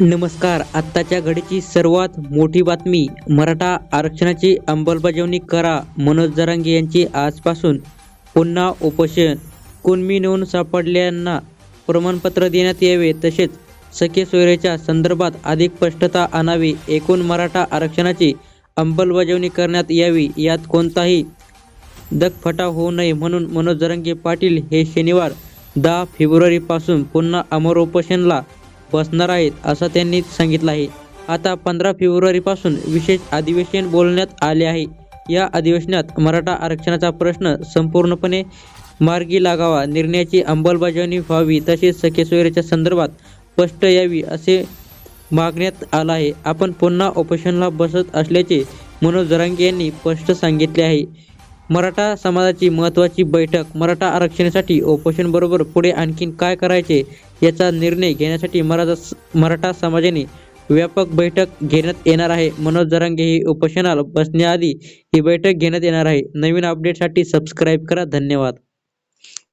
नमस्कार. आत्ताच्या घडीची सर्वात मोठी बातमी मराठा आरक्षणाची अंमलबजावणी करा मनोज जरांगे यांची आजपासून पुन्हा उपोषण. कुणबी नेऊन सापडल्यांना प्रमाणपत्र देण्यात यावे? तसेच सखे सोयरेच्या संदर्भात अधिक स्पष्टता आणावी. एकूण मराठा आरक्षणाची अंमलबजावणी करण्यात यावी. यात कोणताही दगफटा होऊ नये म्हणून मनोज जरांगे पाटील हे शनिवार दहा फेब्रुवारीपासून पुन्हा अमर उपोषणला बसणार आहेत असं त्यांनी सांगितलं आहे. आता पंधरा फेब्रुवारीपासून विशेष अधिवेशन बोलण्यात आले आहे. या अधिवेशनात मराठा आरक्षणाचा प्रश्न संपूर्णपणे मार्गी लागावा निर्णयाची अंमलबजावणी व्हावी तसेच सखे संदर्भात स्पष्ट यावी असे मागण्यात आलं आहे. आपण पुन्हा ऑपरेशनला बसत असल्याचे मनोज जरांगे यांनी स्पष्ट सांगितले आहे. मराठा समाजाची महत्त्वाची बैठक मराठा आरक्षणासाठी उपोषणबरोबर पुढे आणखीन काय करायचे याचा निर्णय घेण्यासाठी मराठा मराठा समाजाने व्यापक बैठक घेण्यात येणार आहे. मनोज जरांगे ही उपोषणाला बसण्याआधी ही बैठक घेण्यात येणार आहे. नवीन अपडेटसाठी सबस्क्राईब करा. धन्यवाद.